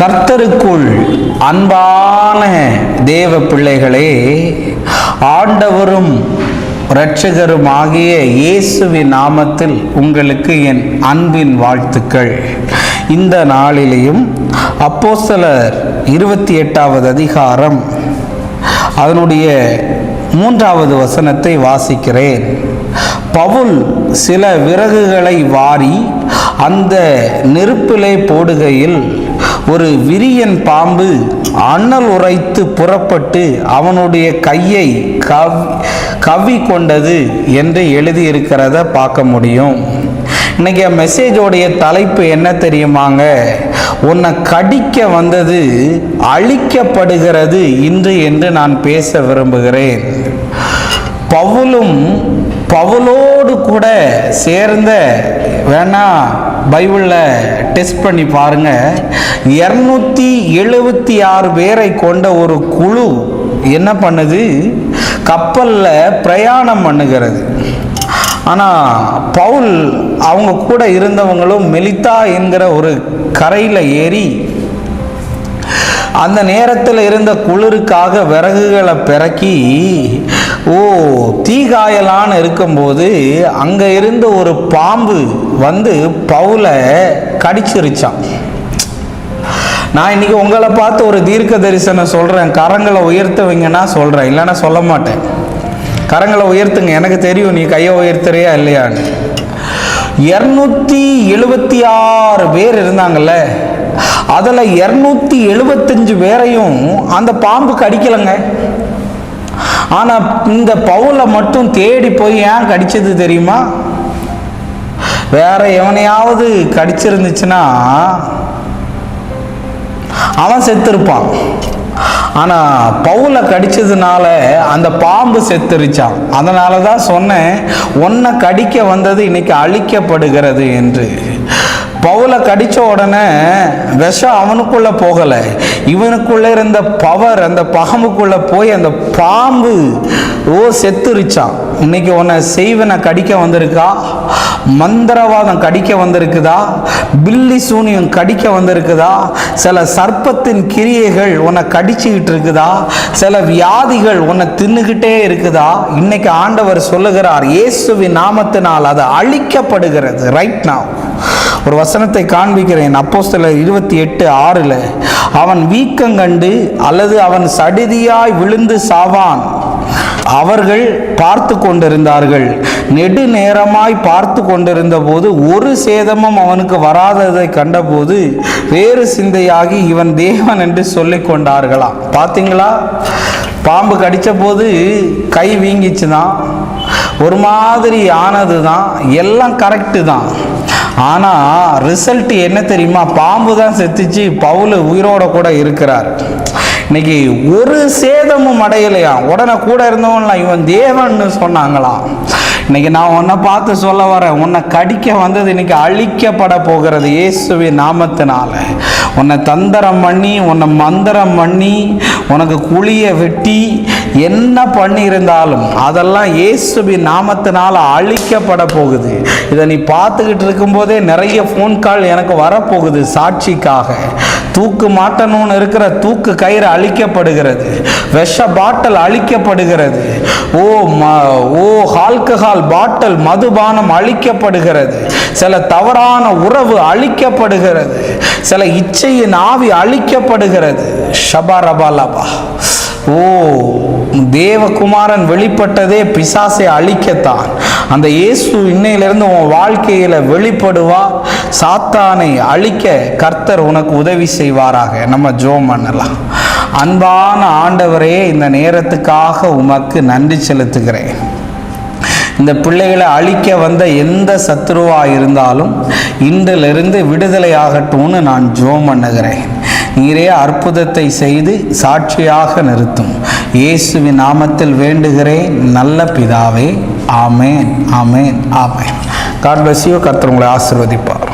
கர்த்தருக்குள் அன்பான தேவ பிள்ளைகளே ஆண்டவரும் இரட்சகரும் ஆகிய இயேசுவின் நாமத்தில் உங்களுக்கு என் அன்பின் வாழ்த்துக்கள். இந்த நாளிலேயும் அப்போஸ்தலர் இருபத்தி எட்டாவது அதிகாரம் அதனுடைய மூன்றாவது வசனத்தை வாசிக்கிறேன். பவுல் சில விறகுகளை வாரி அந்த நெருப்பிலே போடுகையில் ஒரு விரியன் பாம்பு அண்ணல் உரைத்து புறப்பட்டு அவனுடைய கையை கவ் கவ்வி கொண்டது என்று எழுதியிருக்கிறத பார்க்க முடியும். இன்னைக்கு மெசேஜோடைய தலைப்பு என்ன தெரியுமாங்க? உன்னை கடிக்க வந்தது அழிக்கப்படுகிறது இன்று என்று நான் பேச விரும்புகிறேன். பவுலும் பவுலோடு கூட சேர்ந்த வேணா பைபிளில் டெஸ்ட் பண்ணி பாருங்கள் இரநூத்தி எழுபத்தி ஆறு பேரை கொண்ட ஒரு குழு என்ன பண்ணுது? கப்பலில் பிரயாணம் பண்ணுகிறது. ஆனால் பவுல் அவங்க கூட இருந்தவங்களும் மெலித்தா என்கிற ஒரு கரையில் ஏறி அந்த நேரத்தில் இருந்த குளிருக்காக விறகுகளை பிறக்கி ஓ தீகாயலான்னு இருக்கும்போது அங்கே இருந்த ஒரு பாம்பு வந்து பவுலை கடிச்சிருச்சான் நான் இன்னைக்கு உங்களை பார்த்து ஒரு தீர்க்க தரிசனம் சொல்கிறேன் கரங்களை உயர்த்துவீங்கன்னா சொல்கிறேன் இல்லைன்னா சொல்ல மாட்டேன். கரங்களை உயர்த்துங்க. எனக்கு தெரியும் நீ கையை உயர்த்துறியா இல்லையான்னு. இரநூத்தி எழுபத்தி ஆறு பேர் இருந்தாங்கல்ல. அதில் இரநூத்தி எழுபத்தஞ்சு பேரையும் அந்த பாம்பு கடிக்கலைங்க ஆனால் இந்த பவுலை மட்டும் தேடி போய் ஏன் கடிச்சது தெரியுமா? வேற எவனையாவது கடிச்சிருந்துச்சுன்னா அவன் செத்துருப்பான். ஆனால் பவுலை கடிச்சதுனால அந்த பாம்பு செத்துருச்சான் அதனால தான் சொன்னேன் ஒன்றை கடிக்க வந்தது இன்னைக்கு அழிக்கப்படுகிறது என்று. பவுலை கடித்த உடனே விஷம் அவனுக்குள்ளே போகலை. இவனுக்குள்ளே இருந்த பவர் அந்த பகமுக்குள்ளே போய் அந்த பாம்பு ஓ செத்துருச்சான் இன்னைக்கு உன்னை செய்வனை கடிக்க வந்திருக்கா? மந்திரவாதம் கடிக்க வந்திருக்குதா? பில்லி சூனியம் கடிக்க வந்திருக்குதா? சில சர்ப்பத்தின் கிரியைகள் உன்னை கடிச்சுக்கிட்டு இருக்குதா? சில வியாதிகள் உன்னை தின்னுக்கிட்டே இருக்குதா? இன்னைக்கு ஆண்டவர் சொல்லுகிறார் இயேசுவின் நாமத்தினால் அது அழிக்கப்படுகிறது. ரைட் நான் ஒரு வசனத்தை காண்பிக்கிறேன். அப்போஸ்தலர் இருபத்தி எட்டு ஆறில் அவன் வீக்கங்கண்டு அல்லது அவன் சடிதியாய் விழுந்து சாவான். அவர்கள் பார்த்து கொண்டிருந்தார்கள். நெடு நேரமாய் பார்த்து கொண்டிருந்த போது ஒரு சேதமும் அவனுக்கு வராததை கண்டபோது வேறு சிந்தையாகி இவன் தேவன் என்று சொல்லி கொண்டார்களாம். பார்த்தீங்களா பாம்பு கடித்த போது கை வீங்கிச்சு தான் ஒரு மாதிரி ஆனது தான் எல்லாம் கரெக்டு தான். ஆனால் ரிசல்ட் என்ன தெரியுமா? பாம்பு தான் செத்துச்சு பவுல் உயிரோட கூட இருக்கிறார். இன்னைக்கு ஒரு சேதமும் அடையலையாம். உடனே கூட இருந்தவன்லாம் இவன் தேவன்னு சொன்னாங்களாம். இன்னைக்கு நான் உன்னை பார்த்து சொல்ல வரேன். உன்னை கடிக்க வந்தது இன்னைக்கு அழிக்கப்பட போகிறது இயேசுவின் நாமத்தினால. உன்னை தந்திரம் பண்ணி உன்னை மந்திரம் பண்ணி உனக்கு குழியை வெட்டி என்ன பண்ணியிருந்தாலும் அதெல்லாம் இயேசுவின் நாமத்தினால் அழிக்கப்பட போகுது. இதை நீ பார்த்துக்கிட்டு இருக்கும்போதே நிறைய ஃபோன் கால் எனக்கு வரப்போகுது சாட்சிக்காக. தூக்கு மாட்டணும்னு இருக்கிற தூக்கு கயிறு அழிக்கப்படுகிறது. விஷ பாட்டில் அழிக்கப்படுகிறது. ஓ ம ஓ ஆல்கஹால் பாட்டில் மதுபானம் அழிக்கப்படுகிறது. சில தவறான உறவு அழிக்கப்படுகிறது. சில இச்சையின் ஆவி அழிக்கப்படுகிறது. ஷபா ரபாலபா ஓ தேவகுமாரன் வெளிப்பட்டதே பிசாசை அழிக்கத்தான். அந்த இயேசு இன்னையிலிருந்து உன் வாழ்க்கையில் வெளிப்படுவா? சாத்தானை அழிக்க கர்த்தர் உனக்கு உதவி செய்வாராக. நம்ம ஜோம் பண்ணலாம். அன்பான ஆண்டவரே இந்த நேரத்துக்காக உமக்கு நன்றி செலுத்துகிறேன். இந்த பிள்ளைகளை அழிக்க வந்த எந்த சத்துருவாக இருந்தாலும் இன்றிலிருந்து விடுதலை ஆகட்டும்னு நான் ஜோம் பண்ணுகிறேன். நீரே அற்புதத்தை செய்து சாட்சியாக நிறுத்தும். இயேசுவின் நாமத்தில் வேண்டுகிறேன் நல்ல பிதாவே. ஆமேன் ஆமேன் ஆமேன். காட் பிளஸ் யூ கர்த்தர் உங்களை ஆசிர்வதிப்பார்.